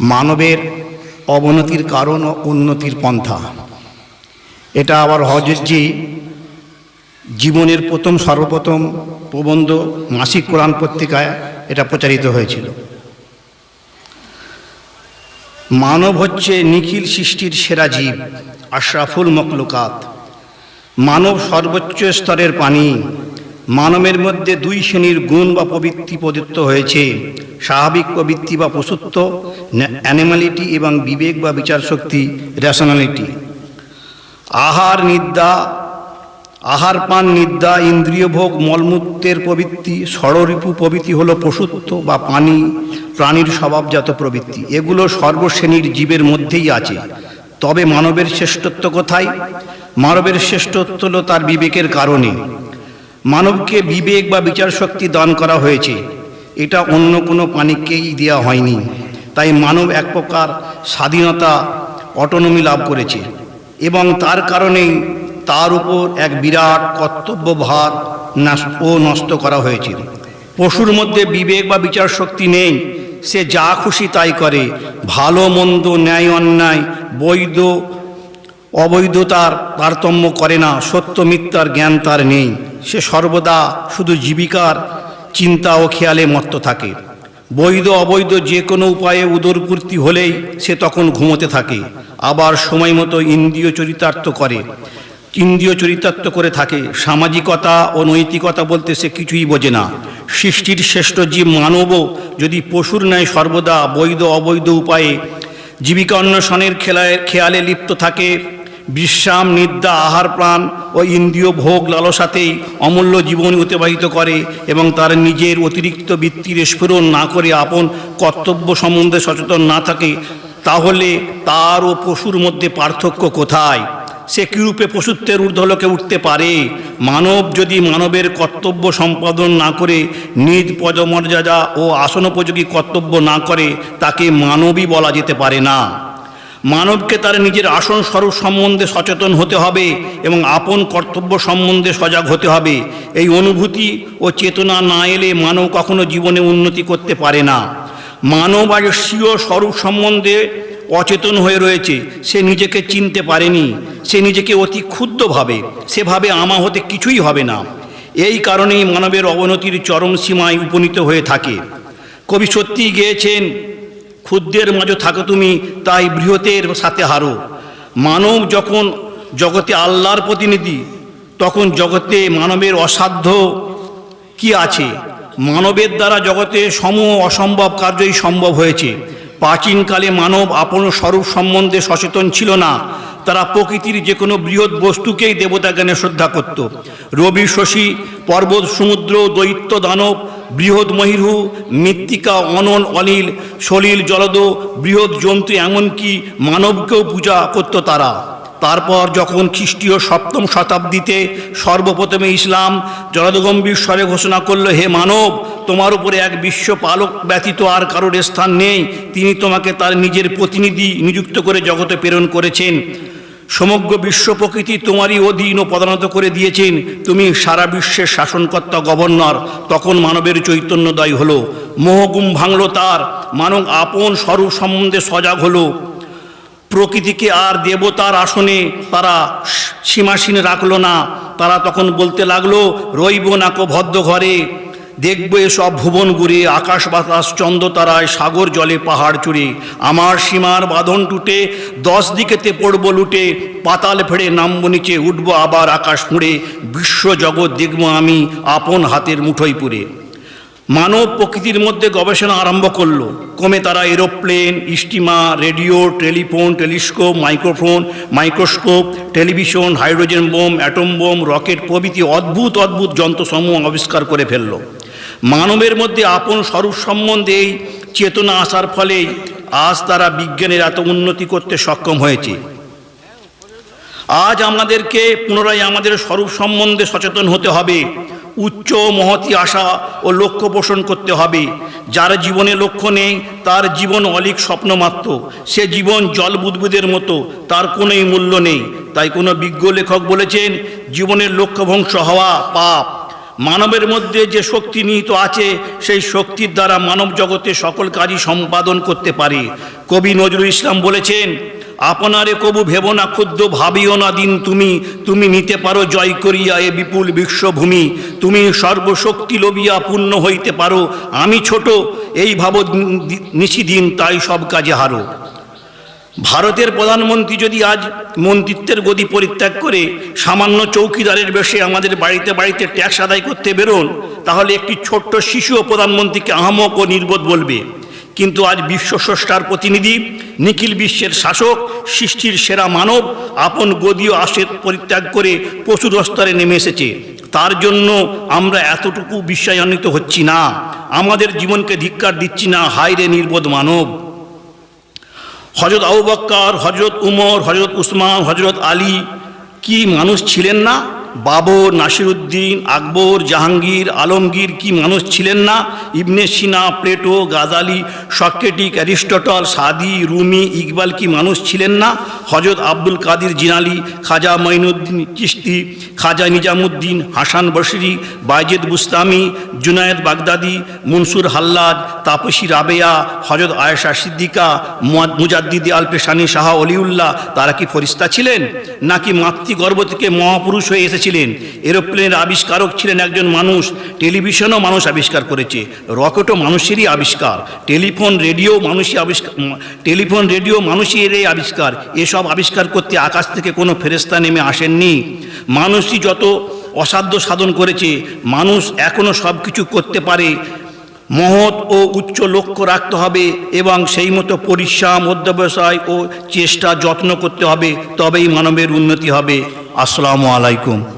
মানবের অবনতির কারণ ও উন্নতির পন্থা। এটা আবার হজরজি জীবনের প্রথম সর্বপ্রথম প্রবন্ধ মাসিক কোরআন পত্রিকায় এটা প্রচারিত হয়েছিল। মানব হচ্ছে নিখিল সৃষ্টির সেরা জীব, আশরাফুল মকলুকাত মানব সর্বোচ্চ স্তরের পানি মানবের মধ্যে দুই শ্রেণির গুণ বা প্রবৃত্তি প্রদত্ত হয়েছে। স্বাভাবিক প্রবৃত্তি বা পশুত্ব অ্যানিমালিটি এবং বিবেক বা বিচার শক্তি রেশনালিটি। আহার নিদ্রা, আহার পান নিদ্রা ইন্দ্রিয় ভোগ মলমূত্রের প্রবৃত্তি ষড়রিপু প্রবৃত্তি হলো পশুত্ব বা পানি, প্রাণীর স্বভাবজাত প্রবৃত্তি। এগুলো সর্বশ্রেণীর জীবের মধ্যেই আছে। তবে মানবের শ্রেষ্ঠত্ব কোথায়? মানবের শ্রেষ্ঠত্ব হলো তার বিবেকের কারণে। মানবকে বিবেক বা বিচার শক্তি দান করা হয়েছে। এটা অন্য কোনো প্রাণীকেই দেওয়া হয়নি। তাই মানব এক প্রকার স্বাধীনতা অটোনমি লাভ করেছে। এবং তার কারণেই তার উপর এক বিরাট কর্তব্যভার ও নষ্ট করা হয়েছে। পশুর মধ্যে বিবেক বা বিচার শক্তি নেই। সে যা খুশি তাই করে। ভালো, মন্দ, ন্যায়, অন্যায়, বৈধ, অবৈধতার তারতম্য করে না। সত্য, মিথ্যার জ্ঞান তার নেই। সে সর্বদা শুধু জীবিকার চিন্তা ও খেয়ালে মত্ত থাকে। বৈধ অবৈধ যে কোনো উপায়ে উদরপূর্তি হলেই সে তখন ঘুমোতে থাকে। আবার সময় মতো ইন্দ্রিয় চরিতার্থ করে। ইন্দ্রিয় চরিতার্থ করে থাকে। সামাজিকতা ও নৈতিকতা বলতে সে কিছুই বোঝে না। সৃষ্টির শ্রেষ্ঠ জীব মানবও যদি পশুর ন্যায় সর্বদা বৈধ অবৈধ উপায়ে জীবিকা অন্বেষণের খেলায় খেয়ালে লিপ্ত থাকে বিশ্রাম, নিদ্রা, আহার প্রাণ ও ইন্দ্রিয় ভোগ লালসাতেই অমূল্য জীবন অতিবাহিত করে এবং তার নিজের অতিরিক্ত বৃত্তির স্ফুরণ না করে আপন কর্তব্য সম্বন্ধে সচেতন না থাকে, তাহলে তার ও পশুর মধ্যে পার্থক্য কোথায়? সে কীরূপে পশুত্বের ঊর্ধ্বলোকে উঠতে পারে? মানব যদি মানবের কর্তব্য সম্পাদন না করে, নিজ পদমর্যাদা ও আসনোপযোগী কর্তব্য না করে, তাকে মানবই বলা যেতে পারে না। মানবকে তার নিজের আসন স্বরূপ সম্বন্ধে সচেতন হতে হবে এবং আপন কর্তব্য সম্বন্ধে সজাগ হতে হবে। এই অনুভূতি ও চেতনা না এলে মানব কখনো জীবনে উন্নতি করতে পারে না। মানব আজ স্বীয় স্বরূপ সম্বন্ধে অচেতন হয়ে রয়েছে। সে নিজেকে চিনতে পারেনি। সে নিজেকে অতি ক্ষুদ্র ভাবে। সে ভাবে আমা হতে কিছুই হবে না। এই কারণেই মানবের অবনতির চরম সীমায় উপনীত হয়ে থাকে। কবি সত্যিই গিয়েছেন ক্ষুদ্রের মাঝে থাকো তুমি, তাই বৃহতের সাথে হারো। মানব যখন জগতে আল্লাহর প্রতিনিধি, তখন জগতে মানবের অসাধ্য কি আছে? মানবের দ্বারা জগতে সম অসম্ভব কার্যই সম্ভব হয়েছে। প্রাচীনকালে মানব আপন স্বরূপ সম্বন্ধে সচেতন ছিল না। তারা প্রকৃতির যে কোনো বৃহৎ বস্তুকেই দেবতা জ্ঞানে শ্রদ্ধা করত। রবি শশী, পর্বত, সমুদ্র, দৈত্য, দানব বৃহৎ মহিরু মৃত্তিকা, অনন, অনিল, সলিল, জলদ, বৃহৎ জন্তু, এমনকি মানবকেও পূজা করত তারা। তারপর যখন খ্রিস্টীয় সপ্তম শতাব্দীতে সর্বপ্রথমে ইসলাম জলদগম্ভীর স্বরে ঘোষণা করল, হে মানব, তোমার উপরে এক বিশ্ব পালক ব্যতীত আর কারোর স্থান নেই। তিনি তোমাকে তার নিজের প্রতিনিধি নিযুক্ত করে জগতে প্রেরণ করেছেন। সমগ্র বিশ্ব প্রকৃতি তোমারই অধীন ও পদানত করে দিয়েছেন। তুমি সারা বিশ্বের শাসনকর্তা, গভর্নর, তখন মানবের চৈতন্যদয় হলো। মোহগুম ভাঙল তার, মানব আপন স্বরূপ সম্বন্ধে সজাগ হলো। প্রকৃতিকে আর দেবতার আসনে তারা সীমাসীন রাখল না। তারা তখন বলতে লাগল, রইব নাকো ভদ্র ঘরে দেখব এসব ভুবন ঘুরে, আকাশ বাতাস, চন্দ্র তারায়, সাগর জলে, পাহাড় চুড়ে। আমার সীমার বাঁধন টুটে, দশ দিকেতে পড়ব লুটে, পাতাল ফেড়ে নামবো নিচে, উঠবো আবার আকাশ মুড়ে। বিশ্ব জগৎ দেখব আমি আপন হাতের মুঠোয় পুরে মানব প্রকৃতির মধ্যে গবেষণা আরম্ভ করল। কমে তারা aeroplane steamer radio, telephone, telescope, microphone, microscope, television, hydrogen bomb, atom bomb, rocket প্রভৃতি অদ্ভুত অদ্ভুত যন্ত্রসমূহ আবিষ্কার করে ফেলল। মানবের মধ্যে আপন স্বরূপ সম্বন্ধে এই চেতনা আসার ফলে আজ তারা বিজ্ঞানের এত উন্নতি করতে সক্ষম হয়েছে। আজ আমাদেরকে পুনরায় আমাদের স্বরূপ সম্বন্ধে সচেতন হতে হবে, উচ্চ মহতি আশা ও লক্ষ্য পোষণ করতে হবে। যার জীবনে লক্ষ্য নেই, তার জীবন অলিক স্বপ্ন মাত্র সে জীবন জল বুদবুদের মতো, তার কোনোই মূল্য নেই। তাই কোনো বিজ্ঞ লেখক বলেছেন, জীবনের লক্ষ্যভংশ হওয়া পাপ। মানবের মধ্যে যে শক্তি নিহিত আছে, সেই শক্তির দ্বারা মানব জগতে সকল কাজই সম্পাদন করতে পারে। কবি নজরুল ইসলাম বলেছেন, আপনারে কবু ভেব না, ক্ষুদ্র ভাবিও না দিন তুমি। তুমি নিতে পারো জয় করিয়া এ বিপুল বিশ্বভূমি। তুমি সর্বশক্তি লবিয়া পূর্ণ হইতে পারো। আমি ছোট, এই ভাব নিশি দিন তাই সব কাজে হারো। ভারতের প্রধানমন্ত্রী যদি আজ মন্ত্রিত্বের গদি পরিত্যাগ করে সামান্য চৌকিদারের বেশে আমাদের বাড়িতে বাড়িতে ট্যাক্স আদায় করতে বেরোন, তাহলে একটি ছোট্ট শিশুও প্রধানমন্ত্রীকে আহমক ও নির্বোধ বলবে। কিন্তু আজ বিশ্ব স্রষ্টার প্রতিনিধি, নিখিল বিশ্বের শাসক, সৃষ্টির সেরা মানব, আপন গদীয় আশের পরিত্যাগ করে পশুর স্তরে নেমে এসেছে। তার জন্য আমরা এতটুকু বিশ্বায়নিত হচ্ছি না। আমাদের জীবনকে ধিক্কার দিচ্ছি না, হায়রে নির্বোধ মানব। হজরত আবু বক্কর হজরত উমর হজরত উসমান হজরত আলী কি মানুষ ছিলেন না? বাবর, নাসিরুদ্দিন, আকবর, জাহাঙ্গীর, আলমগীর কি মানুষ ছিলেন না? Ibn Sina, Plato, Ghazali, Socrates, Aristotle, Saadi, Rumi, Iqbal কি মানুষ ছিলেন না? হজরত আব্দুল কাদির জিনালি, খাজা মঈনুদ্দিন চিস্তি খাজা নিজামুদ্দিন, হাসান বশরি বাইজেদ বুস্তামি, জুনায়েদ বাগদাদি, মনসুর হাল্লাদ, তাপসী রাবেয়া হজরত আয়েশা সিদ্দিকা মুজাদ্দিদি আলপেশানি শাহ অলিউল্লাহ, তারা কি ফরিস্তা ছিলেন? নাকি মাতৃগর্ভ থেকে মহাপুরুষ হয়ে এসেছিলেন? এরোপ্লেনের আবিষ্কারক ছিলেন একজন মানুষ, টেলিভিশনও মানুষ আবিষ্কার করেছে, রকেটও মানুষেরই আবিষ্কার, টেলিফোন, রেডিও মানুষই আবিষ্কার টেলিফোন, রেডিও মানুষেরই আবিষ্কার, এসব আবিষ্কার করতে আকাশ থেকে কোনো ফেরেস্তা নেমে আসেননি। মানুষই যত অসাধ্য সাধন করেছে, মানুষ এখনও সব কিছু করতে পারে। মহৎ ও উচ্চ লক্ষ্য রাখতে হবে এবং সেই মতো পরিশ্রম, অধ্যবসায় ও চেষ্টা যত্ন করতে হবে, তবেই মানবের উন্নতি হবে। আসসালামু আলাইকুম।